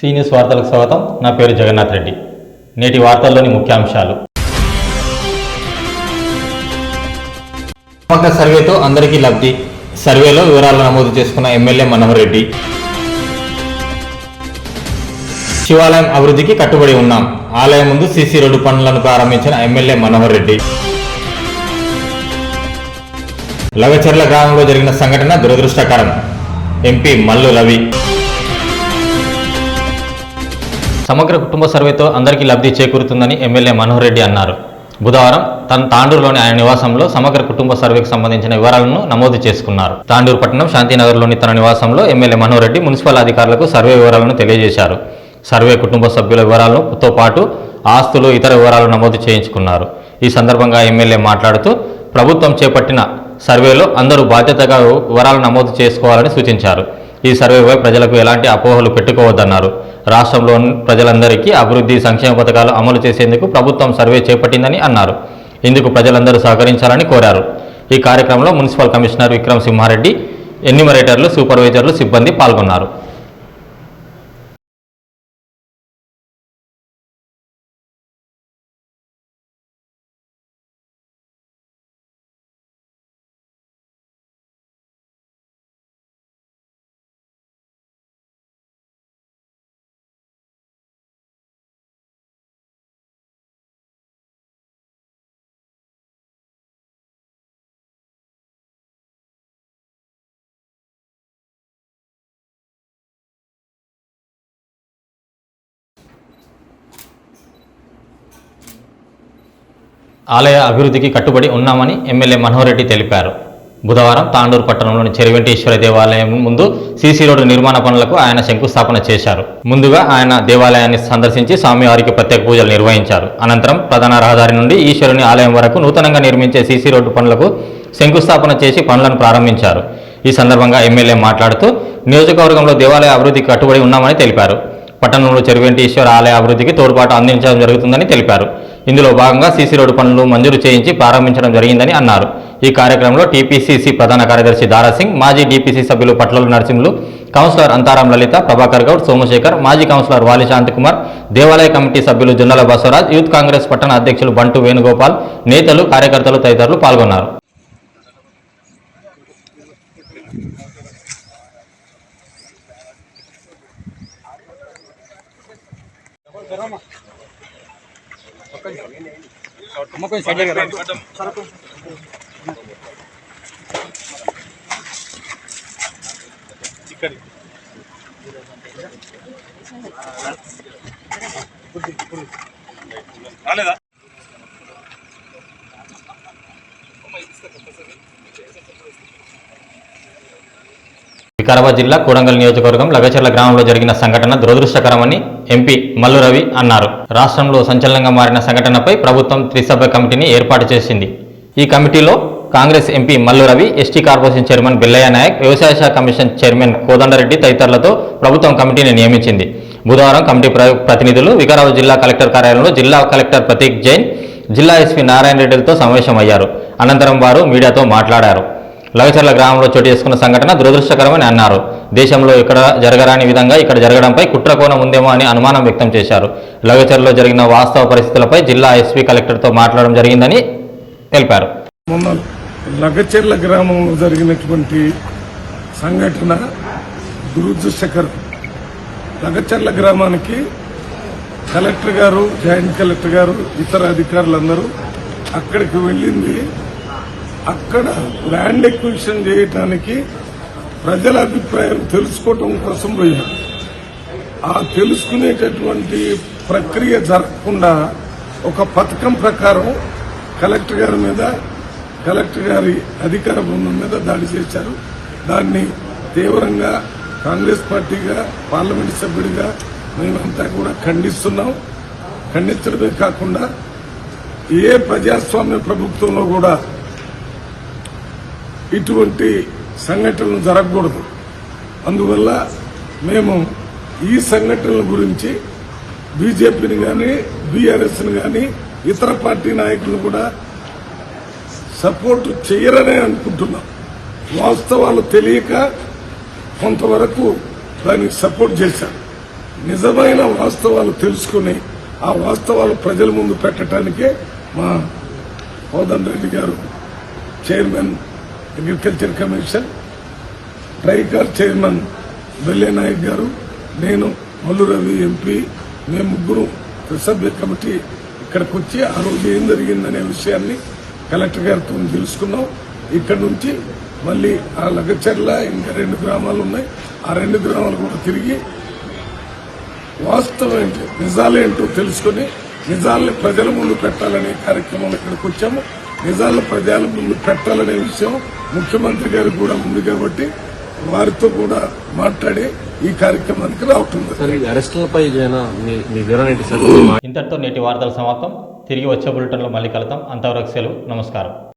Seniors వార్తలకు స్వాగతం. నా పేరు జగన్నాథ్ రెడ్డి. నేటి వార్తల్లోని ముఖ్యాంశాలు. సమగ్ర సర్వేతో అందరికీ లబ్ధి. సర్వేలో వివరాలు నమోదు చేసుకున్న ఎమ్మెల్యే మనోహర్ రెడ్డి. శివాలయం అభివృద్ధికి కట్టుబడి ఉన్నాం. ఆలయం ముందు సీసీ రోడ్డు పనులను ప్రారంభించిన ఎమ్మెల్యే మనోహర్ రెడ్డి. లగచర్ల గ్రామంలో జరిగిన సంఘటన దురదృష్టకరం. ఎంపీ మల్లు రవి. సమగ్ర కుటుంబ సర్వేతో అందరికీ లబ్ధి చేకూరుతుందని ఎమ్మెల్యే మనోహర్ రెడ్డి అన్నారు. బుధవారం తన తాండూరులోని ఆయన నివాసంలో సమగ్ర కుటుంబ సర్వేకు సంబంధించిన వివరాలను నమోదు చేసుకున్నారు. తాండూరు పట్టణం శాంతినగర్లోని తన నివాసంలో ఎమ్మెల్యే మనోహర్ రెడ్డి మున్సిపల్ అధికారులకు సర్వే వివరాలను తెలియజేశారు. సర్వే కుటుంబ సభ్యుల వివరాలతో పాటు ఆస్తులు ఇతర వివరాలు నమోదు చేయించుకున్నారు. ఈ సందర్భంగా ఎమ్మెల్యే మాట్లాడుతూ ప్రభుత్వం చేపట్టిన సర్వేలో అందరూ బాధ్యతగా వివరాలు నమోదు చేసుకోవాలని సూచించారు. ఈ సర్వేపై ప్రజలకు ఎలాంటి అపోహలు పెట్టుకోవద్దన్నారు. రాష్ట్రంలోని ప్రజలందరికీ అభివృద్ధి సంక్షేమ పథకాలు అమలు చేసేందుకు ప్రభుత్వం సర్వే చేపట్టిందని అన్నారు. ఇందుకు ప్రజలందరూ సహకరించాలని కోరారు. ఈ కార్యక్రమంలో మున్సిపల్ కమిషనర్ విక్రమ్ సింహారెడ్డి ఎన్యూమరేటర్లు సూపర్వైజర్లు సిబ్బంది పాల్గొన్నారు. ఆలయ అభివృద్ధికి కట్టుబడి ఉన్నామని ఎమ్మెల్యే మనోహర్ రెడ్డి తెలిపారు. బుధవారం తాండూరు పట్టణంలోని చెరువెంటేశ్వర దేవాలయం ముందు సీసీ రోడ్డు నిర్మాణ పనులకు ఆయన శంకుస్థాపన చేశారు. ముందుగా ఆయన దేవాలయాన్ని సందర్శించి స్వామివారికి ప్రత్యేక పూజలు నిర్వహించారు. అనంతరం ప్రధాన రహదారి నుండి ఈశ్వరుని ఆలయం వరకు నూతనంగా నిర్మించే సీసీ రోడ్డు పనులకు శంకుస్థాపన చేసి పనులను ప్రారంభించారు. ఈ సందర్భంగా ఎమ్మెల్యే మాట్లాడుతూ నియోజకవర్గంలో దేవాలయ అభివృద్ధికి కట్టుబడి ఉన్నామని తెలిపారు. పట్టణంలో చెరువెంటేశ్వర ఆలయ అభివృద్ధికి తోడ్పాటు అందించడం జరుగుతుందని తెలిపారు. ఇందులో భాగంగా సీసీ రోడ్డు పనులు మంజూరు చేయించి ప్రారంభించడం జరిగిందని అన్నారు. ఈ కార్యక్రమంలో టీపీసీసీ ప్రధాన కార్యదర్శి దారాసింగ్ మాజీ డీపీసీ సభ్యులు పట్లల నరసింహులు కౌన్సిలర్ అంతారాం లలిత ప్రభాకర్ గౌడ్ సోమశేఖర్ మాజీ కౌన్సిలర్ వాలి శాంతికుమార్ దేవాలయ కమిటీ సభ్యులు జొన్నల బసవరాజ్ యూత్ కాంగ్రెస్ పట్టణ అధ్యక్షులు బంటు వేణుగోపాల్ నేతలు కార్యకర్తలు తదితరులు పాల్గొన్నారు. అమ్మ కొంచెం సైడ్ రాలేదా? కడప జిల్లా కూడంగల్ నియోజకవర్గం లగచర్ల గ్రామంలో జరిగిన సంఘటన దురదృష్టకరమని ఎంపీ మల్లు రవి అన్నారు. రాష్ట్రంలో సంచలనంగా మారిన సంఘటనపై ప్రభుత్వం త్రిసభ్య కమిటీని ఏర్పాటు చేసింది. ఈ కమిటీలో Congress MP Mallu Ravi ST corporation chairman Billaiah Nayak వ్యవసాయ శాఖ కమిషన్ చైర్మన్ కోదండరెడ్డి తదితరులతో ప్రభుత్వం కమిటీని నియమించింది. బుధవారం కమిటీ ప్ర- ప్రతినిధులు వికారాబాద్ జిల్లా కలెక్టర్ కార్యాలయంలో జిల్లా కలెక్టర్ ప్రతీక్ జైన్ జిల్లా ఎస్పీ నారాయణ రెడ్డిలతో సమావేశమయ్యారు. అనంతరం వారు మీడియాతో మాట్లాడారు. లగచర్ల గ్రామంలో చోటు చేసుకున్న సంఘటన దురదృష్టకరమని అన్నారు. దేశంలో ఇక్కడ జరగరాని విధంగా ఇక్కడ జరగడంపై కుట్రకోణం ఉందేమో అని అనుమానం వ్యక్తం చేశారు. లగచర్లో జరిగిన వాస్తవ పరిస్థితులపై జిల్లా ఎస్పీ కలెక్టర్తో మాట్లాడడం జరిగిందని తెలిపారు. మొన్న లగచెర్ల గ్రామంలో జరిగినటువంటి సంఘటన దురదృష్టకరం. లగచెర్ల గ్రామానికి కలెక్టర్ గారు జాయింట్ కలెక్టర్ గారు ఇతర అధికారులందరూ అక్కడికి వెళ్ళింది. అక్కడ ల్యాండ్ ఎక్విజిషన్ చేయటానికి ప్రజల అభిప్రాయం తెలుసుకోవటం కోసం పోయారు ఆ తెలుసుకునేటటువంటి ప్రక్రియ జరగకుండా ఒక పథకం ప్రకారం కలెక్టర్ గారి మీద కలెక్టర్ గారి అధికార బృందం మీద దాడి చేశారు. దాన్ని తీవ్రంగా కాంగ్రెస్ పార్టీగా పార్లమెంట్ సభ్యుడిగా మేమంతా కూడా ఖండిస్తున్నాం. ఖండించడమే కాకుండా ఏ ప్రజాస్వామ్య ప్రభుత్వంలో కూడా ఇటువంటి సంఘటనలు జరగకూడదు. అందువల్ల మేము ఈ సంఘటనల గురించి బీజేపీని కానీ బీఆర్ఎస్ని కానీ ఇతర పార్టీ నాయకులు కూడా సపోర్ట్ చేయరనే అనుకుంటున్నాం. వాస్తవాలు తెలియక కొంతవరకు దానికి సపోర్ట్ చేశారు నిజమైన వాస్తవాలు తెలుసుకుని ఆ వాస్తవాలు ప్రజల ముందు పెట్టడానికే మా Kodanda Reddy garu chairman agriculture commission Tricor chairman Belle Nayak garu నేను మల్లు రవి ఎంపీ మేము ముగ్గురు సభ్య కమిటీ ఇక్కడికి వచ్చి ఆ రోజు ఏం జరిగిందనే విషయాన్ని కలెక్టర్ గారితో తెలుసుకున్నాం. ఇక్కడ నుంచి మళ్ళీ ఆ లగచర్ల ఇంకా రెండు గ్రామాలు ఉన్నాయి. ఆ రెండు గ్రామాలు కూడా తిరిగి వాస్తవం ఏంటి? నిజాలేంటో తెలుసుకుని నిజాల్ని ప్రజల ముందు పెట్టాలనే కార్యక్రమంలో ఇక్కడికి వచ్చాము. నిజాలను ప్రజల ముందు పెట్టాలనే విషయం ముఖ్యమంత్రి గారు కూడా ఉంది కాబట్టి వారితో కూడా మాట్లాడి ఈ కార్యక్రమానికి రావటం జరిగింది. సార్ ఈ అరెస్టులపై ఇంతటితో నేటి వార్తల సమాప్తం. తిరిగి వచ్చే బులెటిన్లో మళ్ళీ కలుద్దాం. అంతవరకు సెలవు. నమస్కారం.